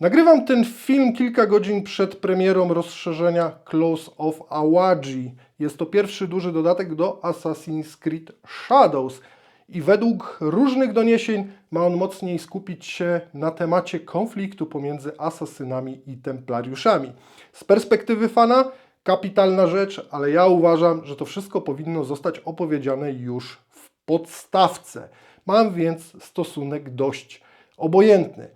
Nagrywam ten film kilka godzin przed premierą rozszerzenia Close of Awaji. Jest to pierwszy duży dodatek do Assassin's Creed Shadows i według różnych doniesień ma on mocniej skupić się na temacie konfliktu pomiędzy asasynami i templariuszami. Z perspektywy fana kapitalna rzecz, ale ja uważam, że to wszystko powinno zostać opowiedziane już w podstawce. Mam więc stosunek dość obojętny.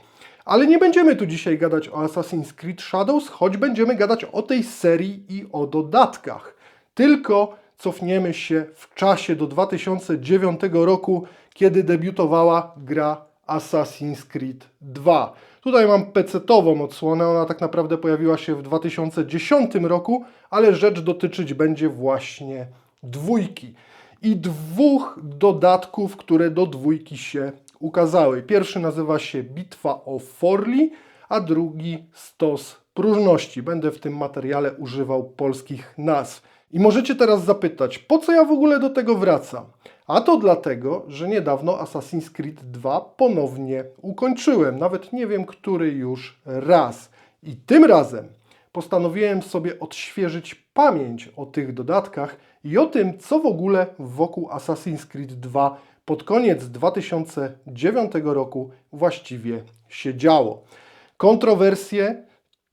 Ale nie będziemy tu dzisiaj gadać o Assassin's Creed Shadows, choć będziemy gadać o tej serii i o dodatkach. Tylko cofniemy się w czasie do 2009 roku, kiedy debiutowała gra Assassin's Creed 2. Tutaj mam PC-tową odsłonę, ona tak naprawdę pojawiła się w 2010 roku, ale rzecz dotyczyć będzie właśnie dwójki i dwóch dodatków, które do dwójki się ukazały. Pierwszy nazywa się Bitwa o Forli, a drugi Stos Próżności. Będę w tym materiale używał polskich nazw. I możecie teraz zapytać, po co ja w ogóle do tego wracam? A to dlatego, że niedawno Assassin's Creed 2 ponownie ukończyłem. Nawet nie wiem, który już raz. I tym razem postanowiłem sobie odświeżyć pamięć o tych dodatkach i o tym, co w ogóle wokół Assassin's Creed 2 pod koniec 2009 roku właściwie się działo. Kontrowersje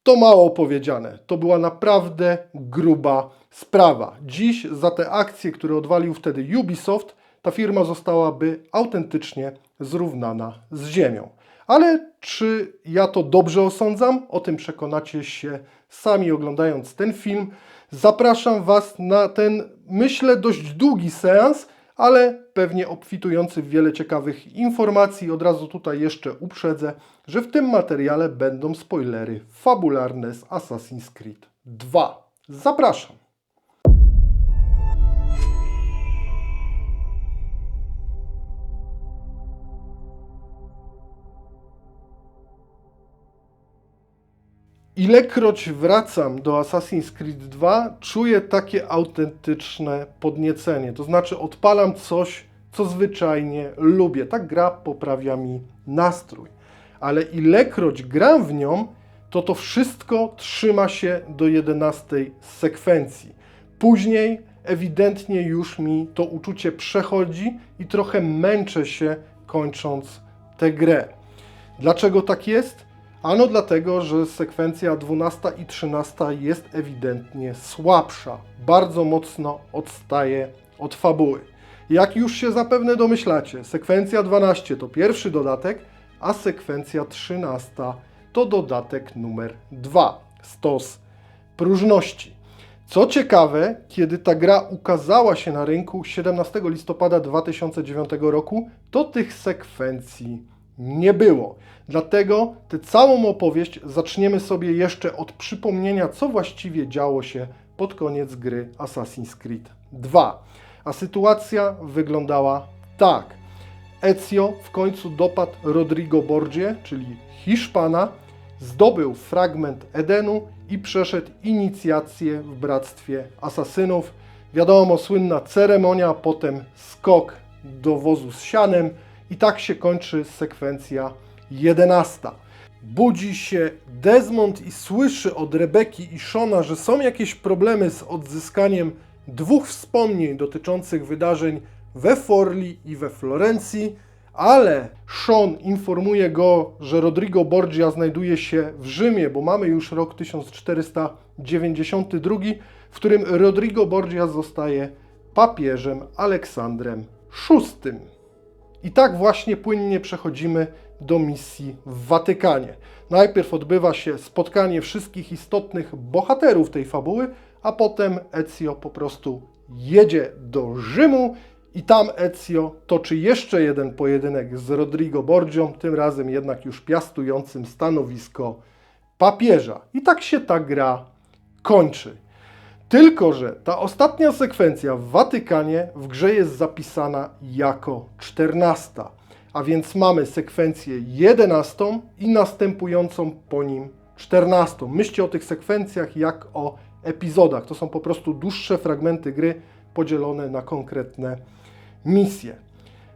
to mało powiedziane. To była naprawdę gruba sprawa. Dziś za te akcje, które odwalił wtedy Ubisoft, ta firma zostałaby autentycznie zrównana z ziemią. Ale czy ja to dobrze osądzam? O tym przekonacie się sami oglądając ten film. Zapraszam Was na ten, myślę, dość długi seans, ale pewnie obfitujący w wiele ciekawych informacji. Od razu tutaj jeszcze uprzedzę, że w tym materiale będą spoilery fabularne z Assassin's Creed 2. Zapraszam. Ilekroć wracam do Assassin's Creed 2, czuję takie autentyczne podniecenie. To znaczy, odpalam coś, co zwyczajnie lubię. Ta gra poprawia mi nastrój. Ale ilekroć gram w nią, to to wszystko trzyma się do 11 sekwencji. Później ewidentnie już mi to uczucie przechodzi i trochę męczę się kończąc tę grę. Dlaczego tak jest? Ano dlatego, że sekwencja 12 i 13 jest ewidentnie słabsza. Bardzo mocno odstaje od fabuły. Jak już się zapewne domyślacie, sekwencja 12 to pierwszy dodatek, a sekwencja 13 to dodatek numer 2, stos próżności. Co ciekawe, kiedy ta gra ukazała się na rynku 17 listopada 2009 roku, to tych sekwencji nie było. Dlatego tę całą opowieść zaczniemy sobie jeszcze od przypomnienia, co właściwie działo się pod koniec gry Assassin's Creed 2. A sytuacja wyglądała tak. Ezio w końcu dopadł Rodrigo Borgie, czyli Hiszpana, zdobył fragment Edenu i przeszedł inicjację w Bractwie Asasynów. Wiadomo, słynna ceremonia, potem skok do wozu z sianem i tak się kończy sekwencja 11. Budzi się Desmond i słyszy od Rebeki i Shona, że są jakieś problemy z odzyskaniem dwóch wspomnień dotyczących wydarzeń we Forli i we Florencji, ale Sean informuje go, że Rodrigo Borgia znajduje się w Rzymie, bo mamy już rok 1492, w którym Rodrigo Borgia zostaje papieżem Aleksandrem VI. I tak właśnie płynnie przechodzimy do misji w Watykanie. Najpierw odbywa się spotkanie wszystkich istotnych bohaterów tej fabuły, a potem Ezio po prostu jedzie do Rzymu i tam Ezio toczy jeszcze jeden pojedynek z Rodrigo Borgią, tym razem jednak już piastującym stanowisko papieża. I tak się ta gra kończy. Tylko, że ta ostatnia sekwencja w Watykanie w grze jest zapisana jako 14, a więc mamy sekwencję 11 i następującą po nim 14. Myślcie o tych sekwencjach jak o epizodach. To są po prostu dłuższe fragmenty gry podzielone na konkretne misje.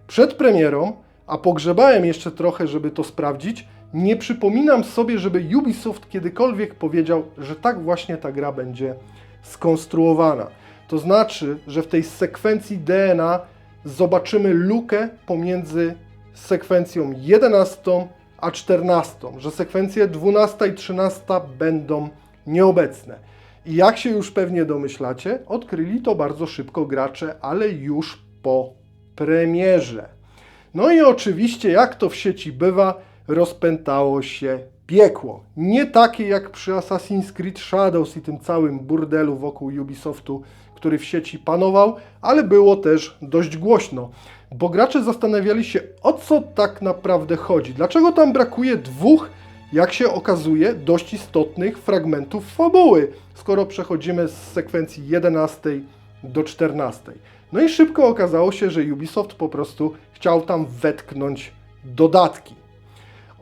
Przed premierą, a pogrzebałem jeszcze trochę, żeby to sprawdzić, nie przypominam sobie, żeby Ubisoft kiedykolwiek powiedział, że tak właśnie ta gra będzie skonstruowana. To znaczy, że w tej sekwencji DNA zobaczymy lukę pomiędzy sekwencją 11 a 14, że sekwencje 12 i 13 będą nieobecne. I jak się już pewnie domyślacie, odkryli to bardzo szybko gracze, ale już po premierze. No i oczywiście, jak to w sieci bywa, rozpętało się piekło. Nie takie jak przy Assassin's Creed Shadows i tym całym burdelu wokół Ubisoftu, który w sieci panował, ale było też dość głośno, bo gracze zastanawiali się, o co tak naprawdę chodzi. Dlaczego tam brakuje dwóch, jak się okazuje, dość istotnych fragmentów fabuły, skoro przechodzimy z sekwencji 11 do 14. No i szybko okazało się, że Ubisoft po prostu chciał tam wetknąć dodatki.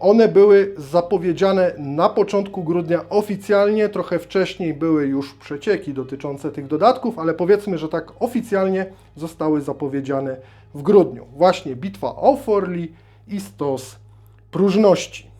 One były zapowiedziane na początku grudnia oficjalnie, trochę wcześniej były już przecieki dotyczące tych dodatków, ale powiedzmy, że tak oficjalnie zostały zapowiedziane w grudniu. Właśnie bitwa o Forli i stos próżności.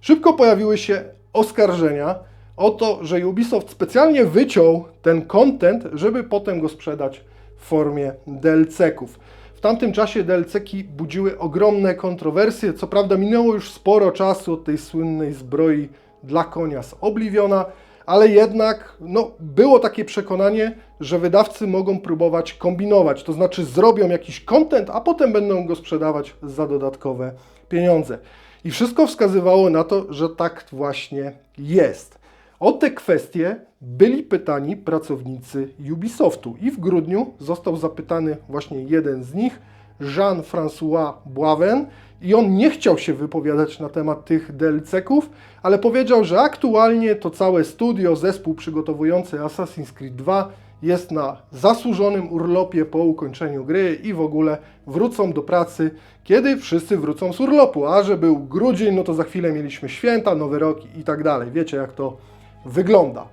Szybko pojawiły się oskarżenia o to, że Ubisoft specjalnie wyciął ten content, żeby potem go sprzedać w formie DLC-ków. Tamtym czasie DLC-ki budziły ogromne kontrowersje. Co prawda minęło już sporo czasu od tej słynnej zbroi dla konia z Obliviona, ale jednak no, było takie przekonanie, że wydawcy mogą próbować kombinować, to znaczy zrobią jakiś content, a potem będą go sprzedawać za dodatkowe pieniądze. I wszystko wskazywało na to, że tak właśnie jest. O te kwestie byli pytani pracownicy Ubisoftu i w grudniu został zapytany właśnie jeden z nich, Jean-François Boiven, i on nie chciał się wypowiadać na temat tych DLC-ków, ale powiedział, że aktualnie to całe studio, zespół przygotowujący Assassin's Creed 2 jest na zasłużonym urlopie po ukończeniu gry i w ogóle wrócą do pracy, kiedy wszyscy wrócą z urlopu. A że był grudzień, no to za chwilę mieliśmy święta, nowy rok i tak dalej. Wiecie, jak to wygląda.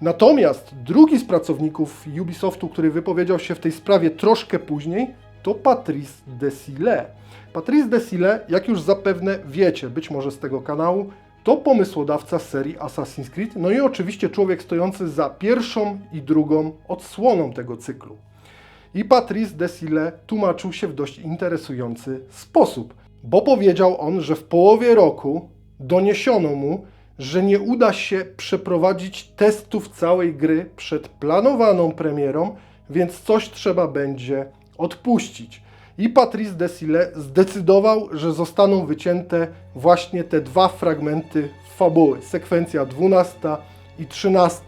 Natomiast drugi z pracowników Ubisoftu, który wypowiedział się w tej sprawie troszkę później, to Patrice Desilets. Patrice Desilets, jak już zapewne wiecie, być może z tego kanału, to pomysłodawca serii Assassin's Creed, no i oczywiście człowiek stojący za pierwszą i drugą odsłoną tego cyklu. I Patrice Desilets tłumaczył się w dość interesujący sposób, bo powiedział on, że w połowie roku doniesiono mu, że nie uda się przeprowadzić testów całej gry przed planowaną premierą, więc coś trzeba będzie odpuścić. I Patrice Desilets zdecydował, że zostaną wycięte właśnie te dwa fragmenty fabuły, sekwencja 12 i 13.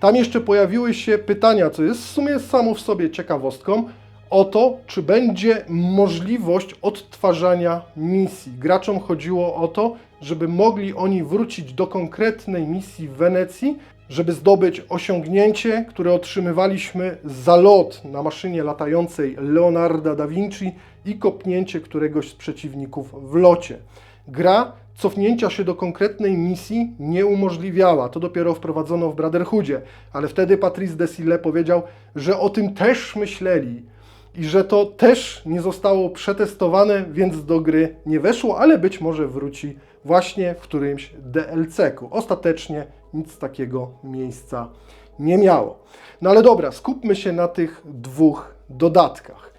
Tam jeszcze pojawiły się pytania, co jest w sumie samo w sobie ciekawostką, o to, czy będzie możliwość odtwarzania misji. Graczom chodziło o to, żeby mogli oni wrócić do konkretnej misji w Wenecji, żeby zdobyć osiągnięcie, które otrzymywaliśmy za lot na maszynie latającej Leonarda da Vinci i kopnięcie któregoś z przeciwników w locie. Gra cofnięcia się do konkretnej misji nie umożliwiała. To dopiero wprowadzono w Brotherhoodzie, ale wtedy Patrice Desilets powiedział, że o tym też myśleli i że to też nie zostało przetestowane, więc do gry nie weszło, ale być może wróci właśnie w którymś DLC-ku. Ostatecznie nic takiego miejsca nie miało. No ale dobra, skupmy się na tych dwóch dodatkach.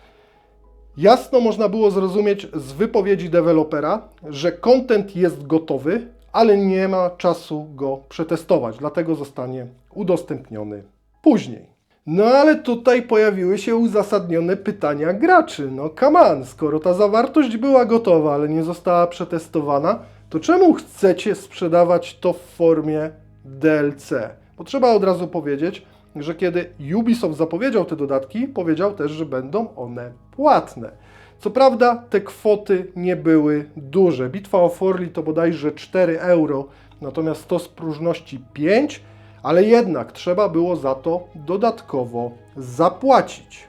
Jasno można było zrozumieć z wypowiedzi dewelopera, że content jest gotowy, ale nie ma czasu go przetestować, dlatego zostanie udostępniony później. No ale tutaj pojawiły się uzasadnione pytania graczy. No come on, skoro ta zawartość była gotowa, ale nie została przetestowana, to czemu chcecie sprzedawać to w formie DLC? Bo trzeba od razu powiedzieć, że kiedy Ubisoft zapowiedział te dodatki, powiedział też, że będą one płatne. Co prawda te kwoty nie były duże. Bitwa o Forli to bodajże 4 euro, natomiast to z próżności 5, ale jednak trzeba było za to dodatkowo zapłacić.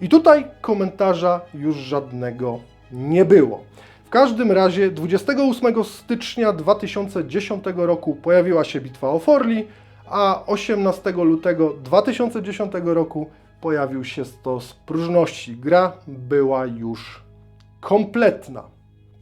I tutaj komentarza już żadnego nie było. W każdym razie 28 stycznia 2010 roku pojawiła się bitwa o Forli, a 18 lutego 2010 roku pojawił się stos próżności. Gra była już kompletna.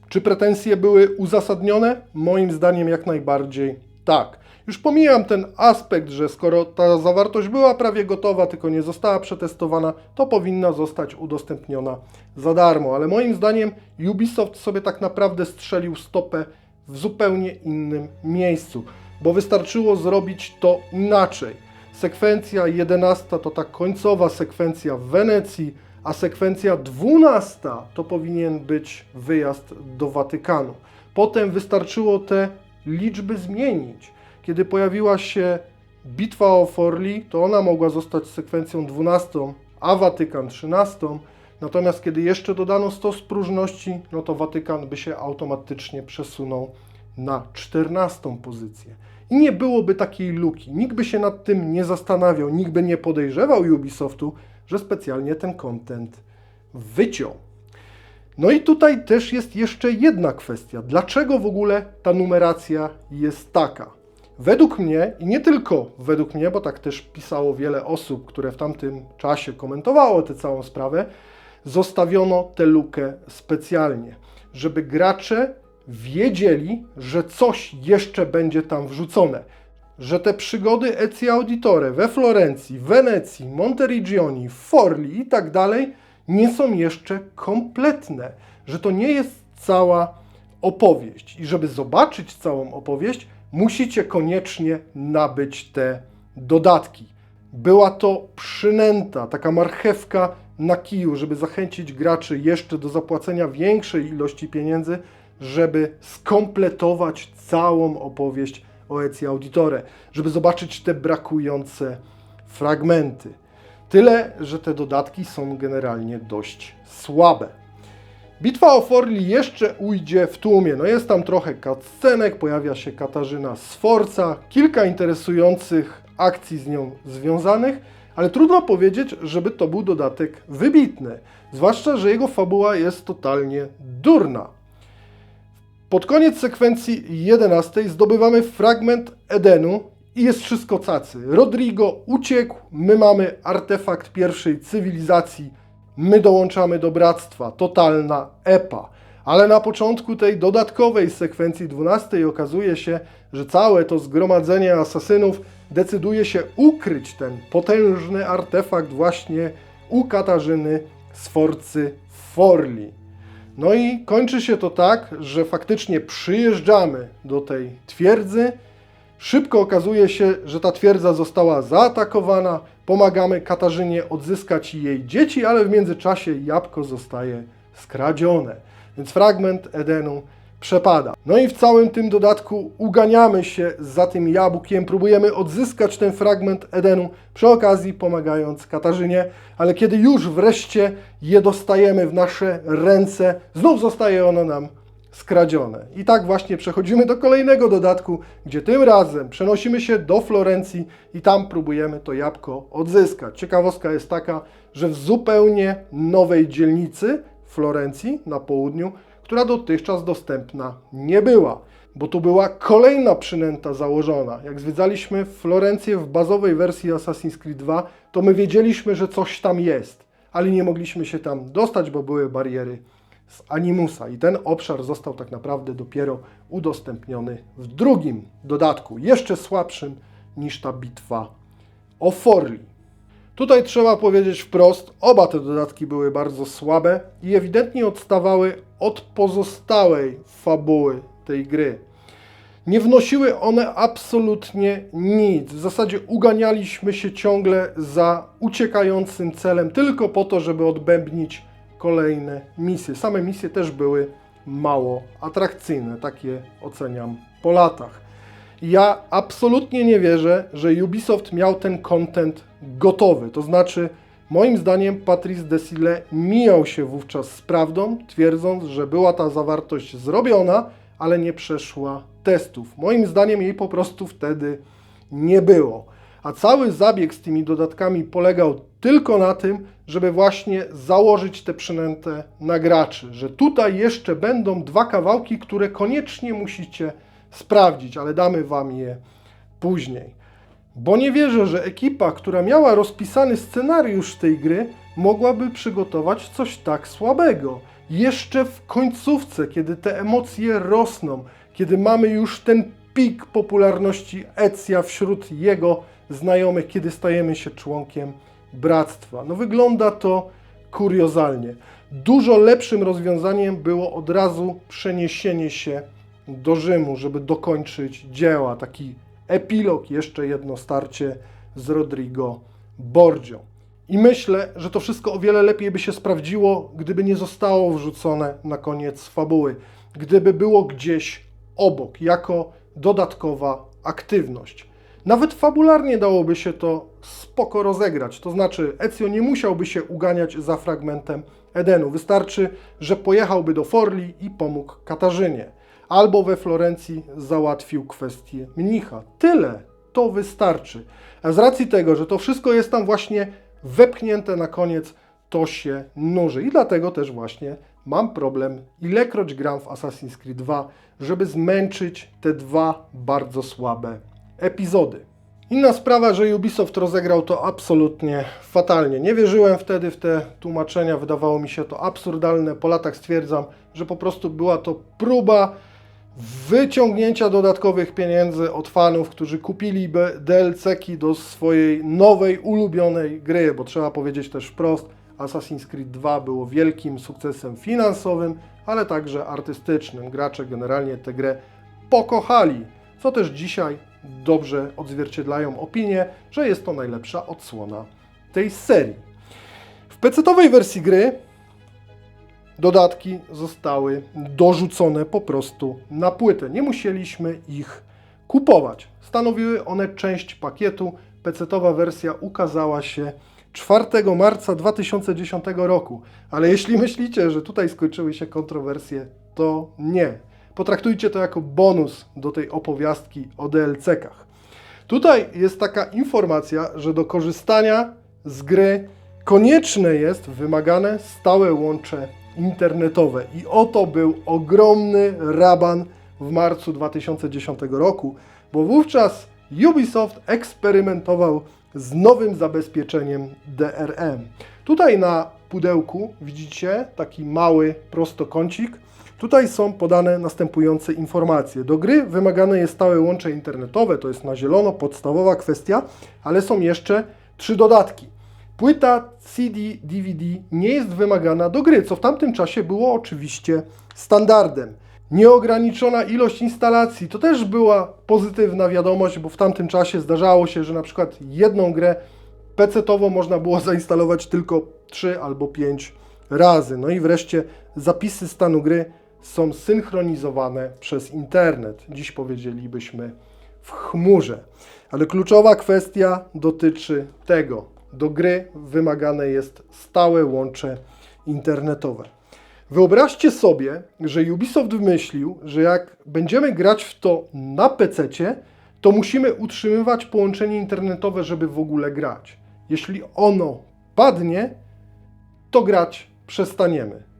Czy pretensje były uzasadnione? Moim zdaniem jak najbardziej tak. Już pomijam ten aspekt, że skoro ta zawartość była prawie gotowa, tylko nie została przetestowana, to powinna zostać udostępniona za darmo. Ale moim zdaniem Ubisoft sobie tak naprawdę strzelił stopę w zupełnie innym miejscu, bo wystarczyło zrobić to inaczej. Sekwencja 11 to ta końcowa sekwencja w Wenecji, a sekwencja 12 to powinien być wyjazd do Watykanu. Potem wystarczyło te liczby zmienić. Kiedy pojawiła się bitwa o Forli, to ona mogła zostać sekwencją 12, a Watykan 13. Natomiast kiedy jeszcze dodano 100 spróżności, no to Watykan by się automatycznie przesunął na 14 pozycję. I nie byłoby takiej luki. Nikt by się nad tym nie zastanawiał, nikt by nie podejrzewał Ubisoftu, że specjalnie ten content wyciął. No i tutaj też jest jeszcze jedna kwestia. Dlaczego w ogóle ta numeracja jest taka? Według mnie, i nie tylko według mnie, bo tak też pisało wiele osób, które w tamtym czasie komentowało tę całą sprawę, zostawiono tę lukę specjalnie, żeby gracze wiedzieli, że coś jeszcze będzie tam wrzucone. Że te przygody Ezio Auditore we Florencji, Wenecji, Monteriggioni, Forli i tak dalej nie są jeszcze kompletne. Że to nie jest cała opowieść. I żeby zobaczyć całą opowieść, musicie koniecznie nabyć te dodatki. Była to przynęta, taka marchewka na kiju, żeby zachęcić graczy jeszcze do zapłacenia większej ilości pieniędzy, żeby skompletować całą opowieść o Ezio Auditore, żeby zobaczyć te brakujące fragmenty. Tyle, że te dodatki są generalnie dość słabe. Bitwa o Forli jeszcze ujdzie w tłumie. No jest tam trochę cutscenek, pojawia się Katarzyna Sforca, kilka interesujących akcji z nią związanych, ale trudno powiedzieć, żeby to był dodatek wybitny. Zwłaszcza, że jego fabuła jest totalnie durna. Pod koniec sekwencji 11 zdobywamy fragment Edenu i jest wszystko cacy. Rodrigo uciekł, my mamy artefakt pierwszej cywilizacji, my dołączamy do bractwa, totalna epa. Ale na początku tej dodatkowej sekwencji 12 okazuje się, że całe to zgromadzenie asasynów decyduje się ukryć ten potężny artefakt właśnie u Katarzyny Sforcy Forli. No i kończy się to tak, że faktycznie przyjeżdżamy do tej twierdzy. Szybko okazuje się, że ta twierdza została zaatakowana. Pomagamy Katarzynie odzyskać jej dzieci, ale w międzyczasie jabłko zostaje skradzione. Więc fragment Edenu przepada. No i w całym tym dodatku uganiamy się za tym jabłkiem, próbujemy odzyskać ten fragment Edenu, przy okazji pomagając Katarzynie, ale kiedy już wreszcie je dostajemy w nasze ręce, znów zostaje ono nam skradzione. I tak właśnie przechodzimy do kolejnego dodatku, gdzie tym razem przenosimy się do Florencji i tam próbujemy to jabłko odzyskać. Ciekawostka jest taka, że w zupełnie nowej dzielnicy Florencji na południu która dotychczas dostępna nie była, bo tu była kolejna przynęta założona. Jak zwiedzaliśmy Florencję w bazowej wersji Assassin's Creed 2, to my wiedzieliśmy, że coś tam jest, ale nie mogliśmy się tam dostać, bo były bariery z Animusa i ten obszar został tak naprawdę dopiero udostępniony w drugim dodatku, jeszcze słabszym niż ta bitwa o Forli. Tutaj trzeba powiedzieć wprost, oba te dodatki były bardzo słabe i ewidentnie odstawały od pozostałej fabuły tej gry. Nie wnosiły one absolutnie nic. W zasadzie uganialiśmy się ciągle za uciekającym celem, tylko po to, żeby odbębnić kolejne misje. Same misje też były mało atrakcyjne, takie oceniam po latach. Ja absolutnie nie wierzę, że Ubisoft miał ten content gotowy. To znaczy, moim zdaniem Patrice Desile mijał się wówczas z prawdą, twierdząc, że była ta zawartość zrobiona, ale nie przeszła testów. Moim zdaniem jej po prostu wtedy nie było. A cały zabieg z tymi dodatkami polegał tylko na tym, żeby właśnie założyć tę przynętę na graczy, że tutaj jeszcze będą dwa kawałki, które koniecznie musicie sprawdzić, ale damy Wam je później. Bo nie wierzę, że ekipa, która miała rozpisany scenariusz tej gry, mogłaby przygotować coś tak słabego. jeszcze w końcówce, kiedy te emocje rosną, kiedy mamy już ten pik popularności Ecja wśród jego znajomych, kiedy stajemy się członkiem bractwa. No wygląda to kuriozalnie. Dużo lepszym rozwiązaniem było od razu przeniesienie się do Rzymu, żeby dokończyć dzieła. Taki epilog, jeszcze jedno starcie z Rodrigo Borgią. I myślę, że to wszystko o wiele lepiej by się sprawdziło, gdyby nie zostało wrzucone na koniec fabuły, gdyby było gdzieś obok, jako dodatkowa aktywność. Nawet fabularnie dałoby się to spoko rozegrać, to znaczy Ezio nie musiałby się uganiać za fragmentem Edenu. Wystarczy, że pojechałby do Forli i pomógł Katarzynie. Albo we Florencji załatwił kwestię mnicha. Tyle, to wystarczy. A z racji tego, że to wszystko jest tam właśnie wepchnięte na koniec, to się nuży. I dlatego też właśnie mam problem, ilekroć gram w Assassin's Creed 2, żeby zmęczyć te dwa bardzo słabe epizody. Inna sprawa, że Ubisoft rozegrał to absolutnie fatalnie. Nie wierzyłem wtedy w te tłumaczenia, wydawało mi się to absurdalne. Po latach stwierdzam, że po prostu była to próba wyciągnięcia dodatkowych pieniędzy od fanów, którzy kupili DLC-ki do swojej nowej, ulubionej gry, bo trzeba powiedzieć też wprost, Assassin's Creed 2 było wielkim sukcesem finansowym, ale także artystycznym. Gracze generalnie tę grę pokochali, co też dzisiaj dobrze odzwierciedlają opinię, że jest to najlepsza odsłona tej serii. W PC-owej wersji gry dodatki zostały dorzucone po prostu na płytę. Nie musieliśmy ich kupować. Stanowiły one część pakietu. PC-owa wersja ukazała się 4 marca 2010 roku. Ale jeśli myślicie, że tutaj skończyły się kontrowersje, to nie. Potraktujcie to jako bonus do tej opowiastki o DLC-kach. Tutaj jest taka informacja, że do korzystania z gry konieczne jest wymagane stałe łącze internetowe. I oto był ogromny raban w marcu 2010 roku, bo wówczas Ubisoft eksperymentował z nowym zabezpieczeniem DRM. Tutaj na pudełku widzicie taki mały prostokącik. Tutaj są podane następujące informacje. Do gry wymagane jest stałe łącze internetowe, to jest na zielono podstawowa kwestia, ale są jeszcze trzy dodatki. Płyta CD, DVD nie jest wymagana do gry, co w tamtym czasie było oczywiście standardem. Nieograniczona ilość instalacji to też była pozytywna wiadomość, bo w tamtym czasie zdarzało się, że na przykład jedną grę PC-towo można było zainstalować tylko 3 albo 5 razy. No i wreszcie zapisy stanu gry są synchronizowane przez internet. Dziś powiedzielibyśmy w chmurze. Ale kluczowa kwestia dotyczy tego. Do gry wymagane jest stałe łącze internetowe. Wyobraźcie sobie, że Ubisoft wymyślił, że jak będziemy grać w to na PC, to musimy utrzymywać połączenie internetowe, żeby w ogóle grać. Jeśli ono padnie, to grać przestaniemy.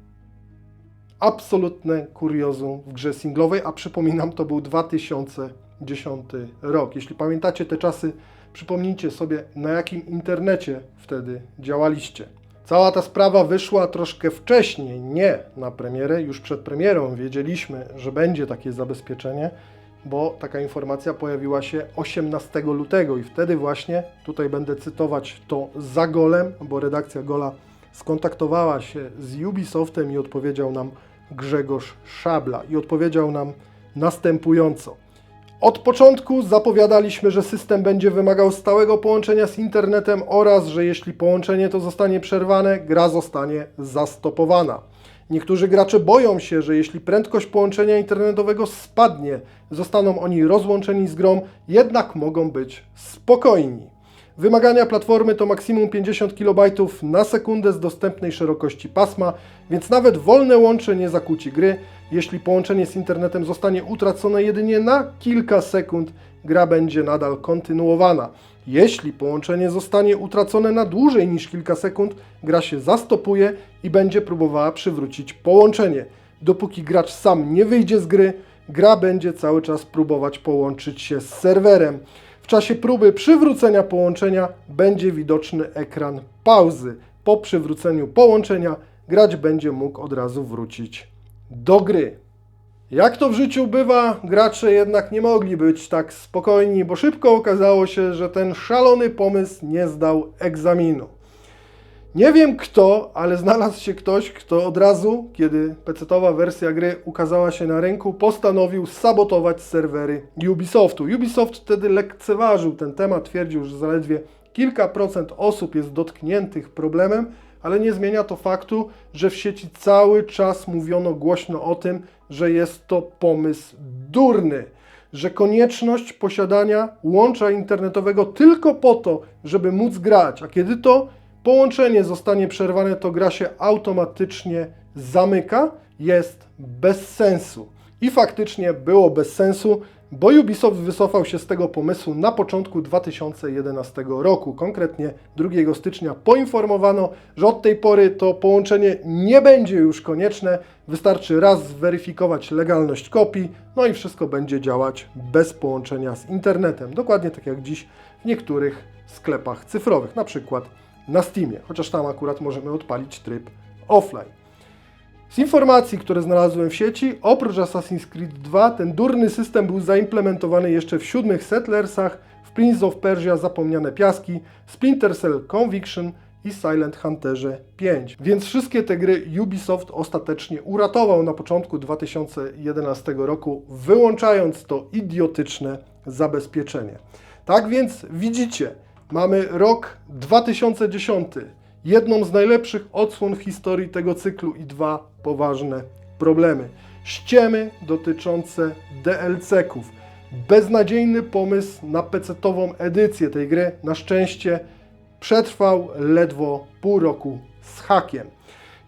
Absolutne kuriozum w grze singlowej, a przypominam, to był 2010 rok. Jeśli pamiętacie te czasy, przypomnijcie sobie, na jakim internecie wtedy działaliście. Cała ta sprawa wyszła troszkę wcześniej, nie na premierę, już przed premierą wiedzieliśmy, że będzie takie zabezpieczenie, bo taka informacja pojawiła się 18 lutego i wtedy właśnie, tutaj będę cytować to za golem, bo redakcja Gola skontaktowała się z Ubisoftem i odpowiedział nam Grzegorz Szabla i odpowiedział nam następująco. Od początku zapowiadaliśmy, że system będzie wymagał stałego połączenia z internetem oraz, że jeśli połączenie to zostanie przerwane, gra zostanie zastopowana. Niektórzy gracze boją się, że jeśli prędkość połączenia internetowego spadnie, zostaną oni rozłączeni z grą, jednak mogą być spokojni. Wymagania platformy to maksimum 50 kB na sekundę z dostępnej szerokości pasma, więc nawet wolne łącze nie zakłóci gry. Jeśli połączenie z internetem zostanie utracone jedynie na kilka sekund, gra będzie nadal kontynuowana. Jeśli połączenie zostanie utracone na dłużej niż kilka sekund, gra się zastopuje i będzie próbowała przywrócić połączenie. Dopóki gracz sam nie wyjdzie z gry, gra będzie cały czas próbować połączyć się z serwerem. W czasie próby przywrócenia połączenia będzie widoczny ekran pauzy. Po przywróceniu połączenia grać będzie mógł od razu wrócić do gry. Jak to w życiu bywa, gracze jednak nie mogli być tak spokojni, bo szybko okazało się, że ten szalony pomysł nie zdał egzaminu. Nie wiem kto, ale znalazł się ktoś, kto od razu, kiedy PC-towa wersja gry ukazała się na rynku, postanowił sabotować serwery Ubisoftu. Ubisoft wtedy lekceważył ten temat, twierdził, że zaledwie kilka procent osób jest dotkniętych problemem, ale nie zmienia to faktu, że w sieci cały czas mówiono głośno o tym, że jest to pomysł durny, że konieczność posiadania łącza internetowego tylko po to, żeby móc grać, a kiedy to połączenie zostanie przerwane, to gra się automatycznie zamyka, jest bez sensu. I faktycznie było bez sensu, bo Ubisoft wycofał się z tego pomysłu na początku 2011 roku. Konkretnie 2 stycznia poinformowano, że od tej pory to połączenie nie będzie już konieczne. Wystarczy raz zweryfikować legalność kopii, no i wszystko będzie działać bez połączenia z internetem. Dokładnie tak jak dziś w niektórych sklepach cyfrowych, na przykład na Steamie, chociaż tam akurat możemy odpalić tryb offline. Z informacji, które znalazłem w sieci, oprócz Assassin's Creed 2, ten durny system był zaimplementowany jeszcze w siódmych Settlersach, w Prince of Persia Zapomniane Piaski, Splinter Cell Conviction i Silent Hunterze 5. Więc wszystkie te gry Ubisoft ostatecznie uratował na początku 2011 roku, wyłączając to idiotyczne zabezpieczenie. Tak więc widzicie, mamy rok 2010 jedną z najlepszych odsłon w historii tego cyklu i dwa poważne problemy. Ściemy dotyczące DLC-ków. Beznadziejny pomysł na PC-tową edycję tej gry. Na szczęście przetrwał ledwo pół roku z hakiem.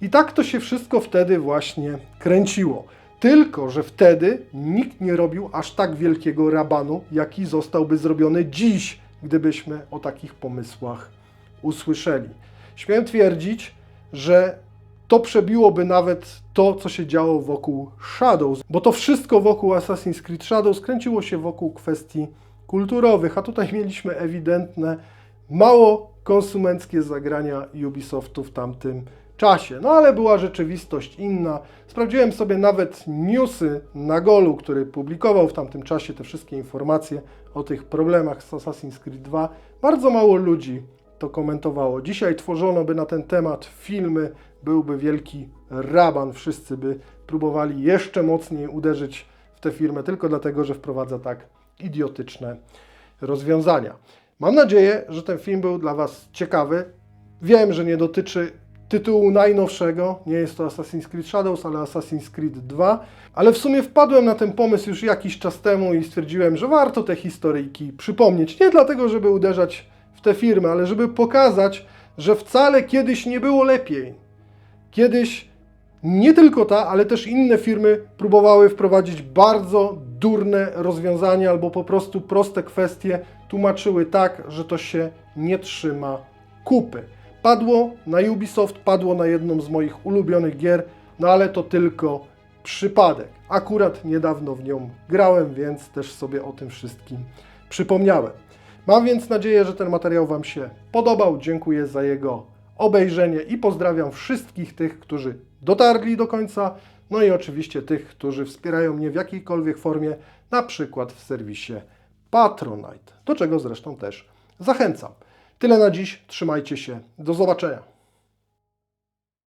I tak to się wszystko wtedy właśnie kręciło. Tylko, że wtedy nikt nie robił aż tak wielkiego rabanu, jaki zostałby zrobiony dziś, gdybyśmy o takich pomysłach usłyszeli. Śmiem twierdzić, że to przebiłoby nawet to, co się działo wokół Shadows, bo to wszystko wokół Assassin's Creed Shadows kręciło się wokół kwestii kulturowych, a tutaj mieliśmy ewidentne, mało konsumenckie zagrania Ubisoftu w tamtym czasie. No ale była rzeczywistość inna. Sprawdziłem sobie nawet newsy na Golu, który publikował w tamtym czasie te wszystkie informacje o tych problemach z Assassin's Creed 2. Bardzo mało ludzi to komentowało. Dzisiaj tworzono by na ten temat filmy, byłby wielki raban, wszyscy by próbowali jeszcze mocniej uderzyć w tę firmę, tylko dlatego, że wprowadza tak idiotyczne rozwiązania. Mam nadzieję, że ten film był dla Was ciekawy. Wiem, że nie dotyczy tytułu najnowszego, nie jest to Assassin's Creed Shadows, ale Assassin's Creed 2, ale w sumie wpadłem na ten pomysł już jakiś czas temu i stwierdziłem, że warto te historyjki przypomnieć. Nie dlatego, żeby uderzać w te firmy, ale żeby pokazać, że wcale kiedyś nie było lepiej. Kiedyś nie tylko ta, ale też inne firmy próbowały wprowadzić bardzo durne rozwiązania albo po prostu proste kwestie tłumaczyły tak, że to się nie trzyma kupy. Padło na Ubisoft, padło na jedną z moich ulubionych gier, no ale to tylko przypadek. Akurat niedawno w nią grałem, więc też sobie o tym wszystkim przypomniałem. Mam więc nadzieję, że ten materiał Wam się podobał. Dziękuję za jego obejrzenie i pozdrawiam wszystkich tych, którzy dotarli do końca, no i oczywiście tych, którzy wspierają mnie w jakiejkolwiek formie, na przykład w serwisie Patronite, do czego zresztą też zachęcam. Tyle na dziś, trzymajcie się, do zobaczenia.